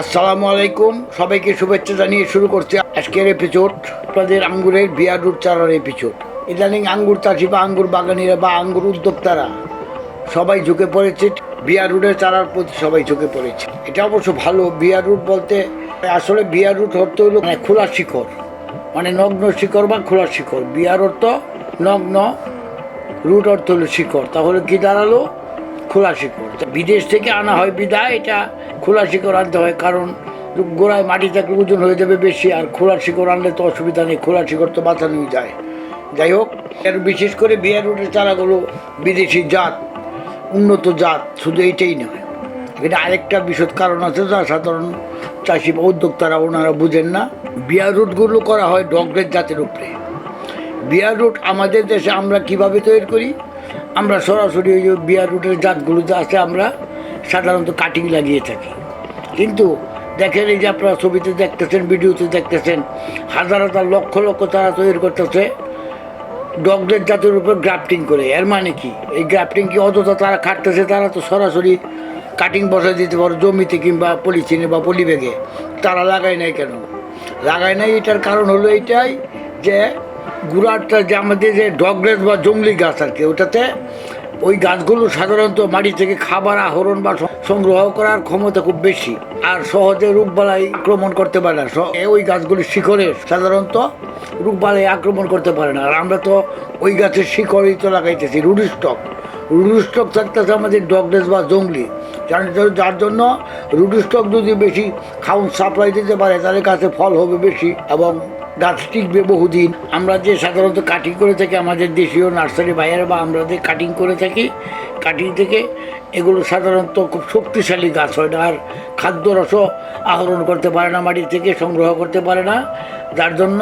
আসসালামু আলাইকুম। সবাইকে শুভেচ্ছা জানিয়ে শুরু করছি আজকের এপিসোড আপনাদের আঙ্গুরের বিয়ার রুট চারার এপিসোড ইদানিং আঙ্গুর চাষি বা আঙ্গুর বাগানিরা বা আঙ্গুর উদ্যোক্তারা সবাই ঝুঁকে পড়েছে বিয়ার রুটের চারার প্রতি সবাই ঝুঁকে পড়েছে। এটা অবশ্য ভালো বিয়ার রুট বলতে আসলে বিয়ার রুট অর্থ হলো মানে খোলা শিখর। মানে নগ্ন শিখর বা খোলা শিখর। বিয়ার অর্থ নগ্ন, রুট অর্থ হলো শিকড় তাহলে কি দাঁড়াল? খোলা শিকড়। বিদেশ থেকে আনা হয় বিদায়, এটা খোলা শিকড় আনতে হয়, কারণ গোড়ায় মাটি থাকলে ওজন হয়ে যাবে বেশি, আর খোলা শিকড় আনলে তো অসুবিধা নেই, খোলা শিকড় তো বাঁচানোই যায়। যাই হোক, এর বিশেষ করে বিয়ার রুটের চারাগুলো বিদেশি জাত, উন্নত জাত, শুধু এইটাই নয়। এখানে আরেকটা বিশদ কারণ আছে, যা সাধারণ চাষি বা উদ্যোক্তারা ওনারা বুঝেন না। বিয়ার রুটগুলো করা হয় ডগরের জাতের উপরে। বিয়ার রুট আমাদের দেশে আমরা কীভাবে তৈরি করি? আমরা সরাসরি ওই যে বিয়ার রুটের জাতগুলো যা আছে, আমরা সাধারণত কাটিং লাগিয়ে থাকি। কিন্তু দেখেন এই যে আপনারা ছবিতে দেখতেছেন, ভিডিওতে দেখতেছেন হাজার হাজার লক্ষ লক্ষ তারা তৈরি করতেছে ডগদের জাতের উপর গ্রাফটিং করে। এর মানে কি? এই গ্রাফটিং কি অযথা তারা খাটতেছে, তারা তো সরাসরি কাটিং বসায় দিতে পারো জমিতে কিংবা পলিথিনে বা পলিব্যাগে। তারা লাগায় নাই কেন? লাগায় নাই এটার কারণ হলো এইটাই যে গুড়ারটা যে আমাদের যে ডগলেস বা জঙ্গলি গাছ কি, ওটাতে ওই গাছগুলো সাধারণত মাটি থেকে খাবার আহরণ বা সংগ্রহ করার ক্ষমতা খুব বেশি। আর সহজে রোগবালাই আক্রমণ করতে পারে না। ওই গাছগুলি শিকড়ে সাধারণত রোগবালাই আক্রমণ করতে পারে না। আর আমরা তো ওই গাছের শিকড়ই তো লাগাইতেছি রুডি স্টক রুডি স্টক থাকতেছে আমাদের ডগলেস বা জঙ্গলি। যার জন্য- যার জন্য রুডি স্টক যদি বেশি খাউন সাপ্লাই দিতে পারে তাহলে গাছে ফল হবে বেশি এবং গাছ টিকবে বহুদিন আমরা যে সাধারণত কাটিং করে থাকি, আমাদের দেশীয় নার্সারি ভাইয়েরা বা আমরা যে কাটিং করে থাকি কাটিং থেকে, এগুলো সাধারণত খুব শক্তিশালী গাছ হয় না। আর খাদ্যরসও আহরণ করতে পারে না মাটি থেকে সংগ্রহ করতে পারে না। যার জন্য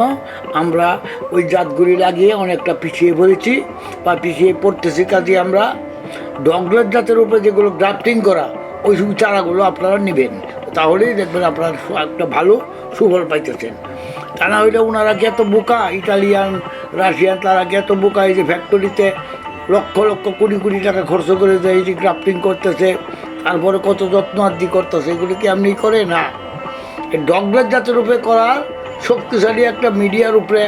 আমরা ওই জাতগুলি লাগিয়ে অনেকটা পিছিয়ে পড়েছি বা পিছিয়ে পড়তেছি। কাজে আমরা ডগলের জাতের উপরে যেগুলো গ্রাফটিং করা, ওই সব চারাগুলো আপনারা নেবেন। তাহলেই দেখবেন আপনারা একটা ভালো সুফল পাইতেছেন। তা না হইলে ওনারা কি বোকা, ইটালিয়ান, রাশিয়ান, তারা কি এত বোকা, এই যে ফ্যাক্টরিতে লক্ষ লক্ষ, কোটি কোটি টাকা খরচ করে দেয়, এই যে গ্রাফটিং করতেছে, তারপরে কত যত্ন আদি করতেছে, এগুলি কি আপনি করে? না। ডগলের জাতের উপরে করার শক্তিশালী একটা মিডিয়ার উপরে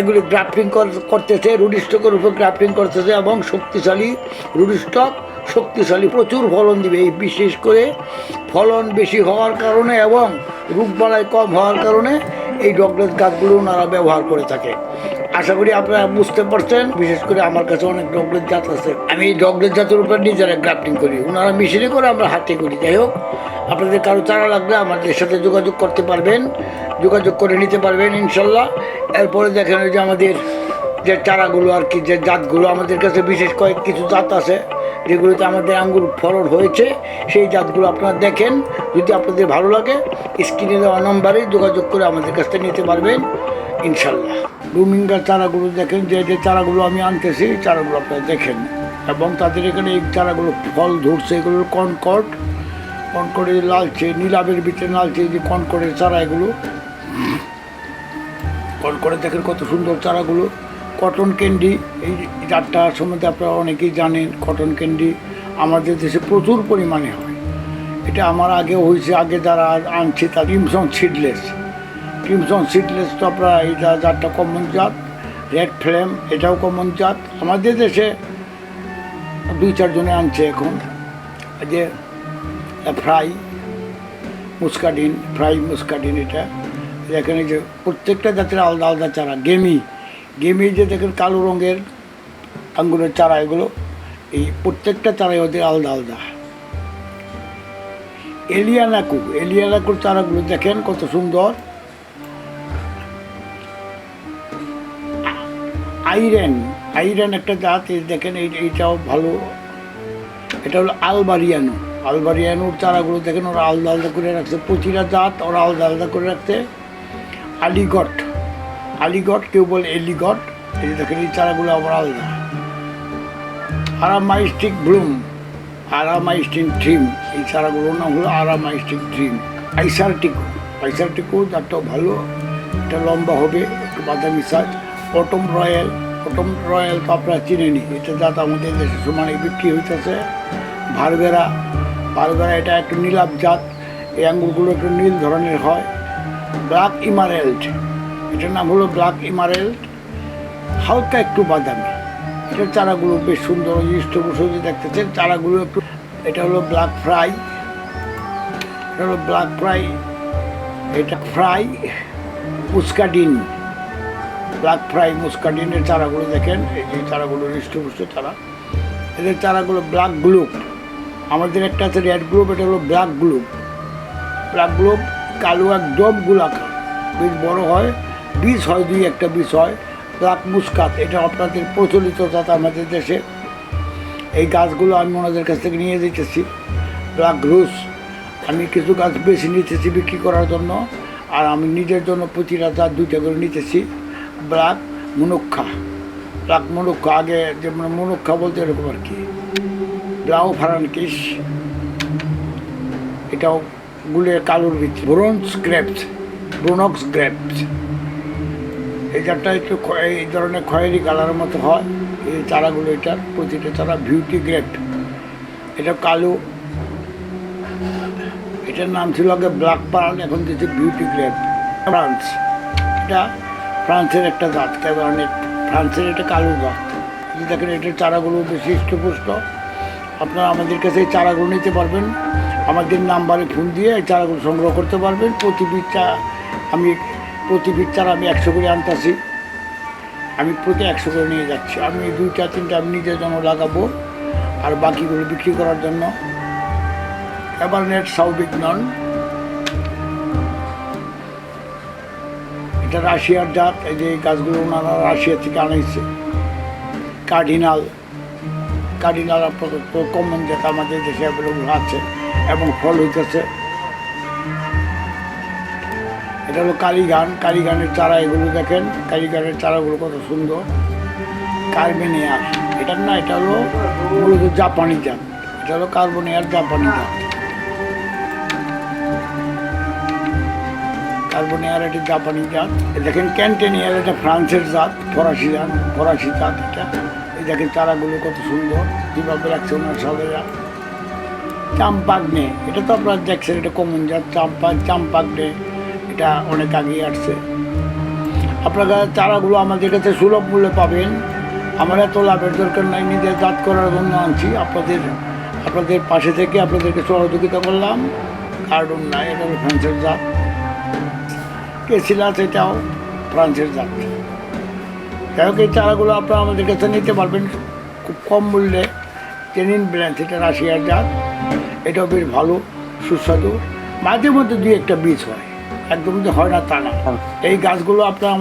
এগুলি গ্রাফটিং করতেছে রুডিস্টকের উপরে গ্রাফটিং করতেছে এবং শক্তিশালী রুডিস্টক শক্তিশালী প্রচুর ফলন দিবে। এই বিশেষ করে ফলন বেশি হওয়ার কারণে এবং রোগবালাই কম হওয়ার কারণে এই ডগলেস গাছগুলো ওনারা ব্যবহার করে থাকে। আশা করি আপনারা বুঝতে পারছেন, বিশেষ করে আমার কাছে অনেক ডগলেস জাত আছে। আমি এই ডগলেস জাতের উপর নিজেরা গ্রাফটিং করি। ওনারা মেশিনে করে আমরা হাতে করি। যাই হোক, আপনাদের কারও চারা লাগলে আমাদের সাথে যোগাযোগ করতে পারবেন, যোগাযোগ করে নিতে পারবেন ইনশাল্লাহ। এরপরে দেখেন ওই যে আমাদের যে চারাগুলো আর কি, যে জাতগুলো, আমাদের কাছে বিশেষ কয়েক কিছু জাত আছে, যেগুলোতে আমাদের আঙ্গুর ফলন হয়েছে, সেই জাতগুলো আপনারা দেখেন। যদি আপনাদের ভালো লাগে, স্ক্রিনে দেওয়া নম্বরে যোগাযোগ করে আমাদের কাছ থেকে নিতে পারবেন ইনশাল্লাহ রুমিঙ্গার চারাগুলো দেখেন, যে যে চারাগুলো আমি আনতেছি চারাগুলো আপনারা দেখেন। এবং তাদের এখানে এই চারাগুলো ফল ধরছে, এগুলো কনকট। কনকটের লালচে, নীলাবের ভিতরে লালচে যে কনকটের চারা এগুলো। কনকটে দেখেন কত সুন্দর চারাগুলো। কটন ক্যান্ডি এই জাতটা সম্বন্ধে আপনারা অনেকেই জানেন কটন ক্যান্ডি আমাদের দেশে প্রচুর পরিমাণে হয়। এটা আমার আগে হয়েছে, আগে যারা আনছে তার ক্রিমসন সিডলেস ক্রিমসন সিডলেস তো আপনারা এই জাতটা কমন জাত রেড ফ্লেম এটাও কমন জাত। আমাদের দেশে দুই চারজনে আনছে এখন। যে ফ্রাই মুস্কাডিন ফ্রাই মুস্কাডিন এটা। এখানে যে প্রত্যেকটা জাতের আলাদা আলাদা চারা গেমি গেমি যে দেখেন কালো রঙের আঙ্গুরের চারা, এগুলো, এই প্রত্যেকটা চারাই ওদের আলাদা আলাদা। এলিয়ানাকু এলিয়ানাকুর চারাগুলো দেখেন কত সুন্দর। আইরেন আইরেন একটা জাত, এই দেখেন এই, এইটাও ভালো। এটা হলো আলবারিয়ানো। আলবারিয়ানুর চারাগুলো দেখেন ওরা আলাদা আলাদা করে রাখছে। প্রতিটা জাত ওরা আলাদা আলাদা করে রাখছে। আলিগট আলিগট কেউ বলে এলিগট এই দেখেন, এই চারাগুলো আবার আলাদা আরামাইস্টিক ব্লুম, আরামাইস্টিক ড্রিম, এই চারাগুলোর নাম হলো আরামাইস্টিক ড্রিম। আইসারটিকো আইসারটিকো জাতটাও ভালো, এটা লম্বা হবে, একটু বাদামি সাজ অটম রয়্যাল অটম রয়্যাল তো আপনারা চিনেনি এটা জাত আমাদের দেশে সমানে বিক্রি হইতেছে। ভারবেরা ভারবেরা এটা একটু নীলাভ জাত, এই আঙ্গুরগুলো একটু নীল ধরনের হয়। ব্ল্যাক ইমারেল্ড এটার নাম হলো ব্ল্যাক ইমারেল্ড হালকা একটু বাদামি। এটার চারাগুলো বেশ সুন্দর হৃষ্টপুষ্ট দেখতেছেন। চারাগুলো একটু এটা হলো ব্ল্যাক ফ্রাই। এটা হলো ব্ল্যাক ফ্রাই। এটা ফ্রাই মুস্কাডিন। ব্ল্যাক ফ্রাই মুস্কাডিনের চারাগুলো দেখেন। এই যে চারাগুলো হৃষ্টপুষ্ট চারা। এদের চারাগুলো ব্ল্যাক গ্লুপ আমাদের একটা আছে রেড গ্লুপ এটা হলো ব্ল্যাক গ্লুপ ব্ল্যাক গ্লুপ কালো একদম গোলাকার। বেশ বড় হয়। বীজ হয়, দুই একটা বিষ হয়। ব্ল্যাক মুস্কাত, এটা আপনাদের প্রচলিত জাত আমাদের দেশে। এই গাছগুলো আমি ওনাদের কাছ থেকে নিয়ে যেতেছি। ব্ল্যাক রুস আমি কিছু গাছ বেশি নিতেছি বিক্রি করার জন্য, আর আমি নিজের জন্য প্রতিটা জাত দুইটা করে নিতেছি। ব্ল্যাক মুনুক্ষা ব্ল্যাক মুনুক্ষা, আগে যেমন মুনুক্ষা বলতে এরকম আর কি। ব্লাউ ফারানকিস এটাও গুলের কালোর ভিতরে ব্রোঞ্জ গ্রেপস, ব্রোনক্স গ্রেপস। এই চারটা একটু এই ধরনের খয়েরি কালারের মতো হয়। এই চারাগুলো এটার প্রতিটা চারা বিউটি গ্রেপ এটা কালো। এটার নাম ছিল আগে ব্ল্যাক পার্ল এখন দিচ্ছে বিউটি গ্রেপ ফ্রান্স এটা ফ্রান্সের একটা জাত ক্যাবারনেট ফ্রান্সের এটা কালো জাত। দেখেন, এটার চারাগুলো বেশি হৃষ্টপুষ্ট আপনারা আমাদের কাছে এই চারাগুলো নিতে পারবেন। আমাদের নাম্বারে ফোন দিয়ে এই চারাগুলো সংগ্রহ করতে পারবেন। প্রতি বীজ চা আমি প্রতি বীজ চারা আমি একশো করে আনতেছি। আমি প্রতি একশো করে নিয়ে যাচ্ছি। আমি দুইটা, তিনটা আমি নিজের জন্য লাগাবো আর বাকিগুলো বিক্রি করার জন্য। এবার নেট সাউবিক নন এটা রাশিয়ার জাত, এই যে গাছগুলো ওনারা রাশিয়া থেকে আনাইছে। কার্ডিনাল কার্ডিনাল আপাতত কমন যেটা আমাদের দেশে আছে এবং ফল হইতেছে। এটা হলো কালীগান কালীগানের চারা এগুলো দেখেন। কালীগানের চারাগুলো কত সুন্দর। কার্বেনিয়ার। এটা না, এটা হলো মূলত জাপানি জাত। এটা হলো কার্বনিয়ার জাপানি জাত। কার্বনিয়ার এটি জাপানি জাত। দেখেন ক্যান্টেনিয়ার, এটা ফ্রান্সের জাত, ফরাসি জাত ফরাসি জাত এটা। এই দেখেন চারাগুলো কত সুন্দর। কীভাবে রাখছে ওনার সাথে চাম্পাগ্নে, এটা তো আপনারা দেখছেন, এটা কমন জাত, চাম্পা চাম্পাগ্নে এটা অনেক আগেই আসছে। আপনারা চারাগুলো আমাদের কাছে সুলভ মূল্যে পাবেন। আমার এত লাভের দরকার নাই নিজের জাত করার জন্য আনছি। আপনাদের আপনাদের পাশে থেকে আপনাদেরকে সহযোগিতা করলাম। কার্টুন নাই, এটা ফ্রান্সের জাত। কেসিলাস এটাও ফ্রান্সের জাত। যাই হোক, এই চারাগুলো আপনারা আমাদের কাছে নিতে পারবেন খুব কম মূল্যে। টেনিন ব্র্যান্ড এটা রাশিয়ার জাত। এটাও বেশ ভালো, সুস্বাদু। মাঝে মধ্যে দুই একটা বীজ হয়। একদম যে হয় না তা না। এই গাছগুলো আপনার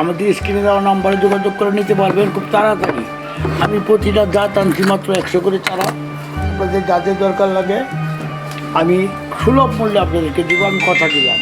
আমাদের স্ক্রিনে দেওয়া নাম্বারে যোগাযোগ করে নিতে পারবেন খুব তাড়াতাড়ি। আমি প্রতিটা জাত আনছি মাত্র একশো করে চারা। আপনাদের যাদের দরকার লাগে আমি সুলভ মূল্যে আপনাদেরকে দিব আমি কথা দিলাম।